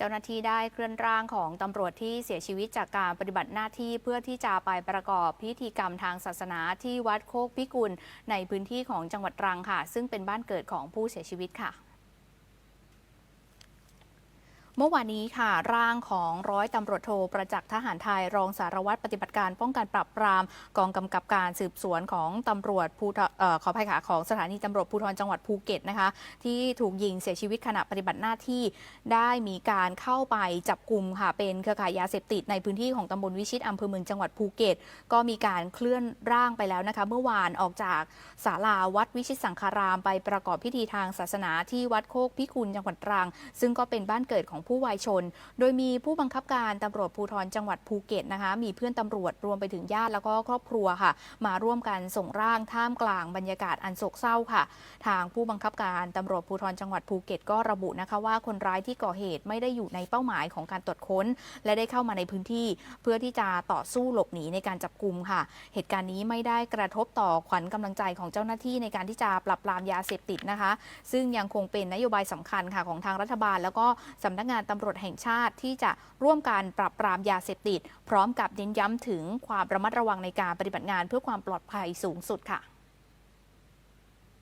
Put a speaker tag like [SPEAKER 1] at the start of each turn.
[SPEAKER 1] เจ้าหน้าที่ได้เคลื่อนร่างของตำรวจที่เสียชีวิตจากการปฏิบัติหน้าที่เพื่อที่จะไปประกอบพิธีกรรมทางศาสนาที่วัดโคกพิกุลในพื้นที่ของจังหวัดตรังค่ะ ซึ่งเป็นบ้านเกิดของผู้เสียชีวิตค่ะ เมื่อวานนี้ค่ะร่างของร้อยตำรวจโทประจักษ์ทหารไทยรองสารวัตรปฏิบัติการป้องกันปราบปรามกองกำกับการสืบสวนของตำรวจภูออขออภัยค่ะของสถานีตำรวจภูธรจังหวัดภูเก็ตนะคะ ที่ถูกยิงเสียชีวิตขณะปฏิบัติหน้าที่ ได้มีการเข้าไปจับกลุ่มค่ะเป็นเครือข่ายยาเสพติดในพื้นที่ของตำบลวิชิตอำเภอเมืองจังหวัดภูเก็ต ก็มีการเคลื่อนร่างไปแล้วนะคะ เมื่อวานออกจากศาลาวัดวิชิตสังคารามไปประกอบพิธีทางศาสนาที่วัดโคกพิคุลจังหวัดตรัง ซึ่งก็เป็นบ้านเกิดของผู้วายชน โดยมีผู้บังคับการตำรวจภูธรจังหวัดภูเก็ตนะคะ มีเพื่อนตำรวจรวมไปถึงญาติแล้วก็ครอบครัวค่ะ มาร่วมกันส่งร่างท่ามกลางบรรยากาศอันโศกเศร้าค่ะ ทางผู้บังคับการตำรวจภูธรจังหวัดภูเก็ตก็ระบุนะคะว่าคนร้ายที่ก่อเหตุไม่ได้อยู่ในเป้าหมายของการตรวจค้น และได้เข้ามาในพื้นที่ เพื่อที่จะต่อสู้หลบหนีในการจับกลุ่มค่ะ เหตุการณ์นี้ไม่ได้กระทบต่อขวัญกำลังใจของเจ้าหน้าที่ในการที่จะปราบปรามยาเสพติดนะคะ ซึ่งยังคงเป็นนโยบายสำคัญค่ะของทางรัฐบาล แล้วก็สำนักงานตำรวจแห่งชาติที่จะร่วมการปราบปรามยาเสพติด พร้อมกับเน้นย้ำถึงความระมัดระวังในการปฏิบัติงานเพื่อความปลอดภัยสูงสุดค่ะ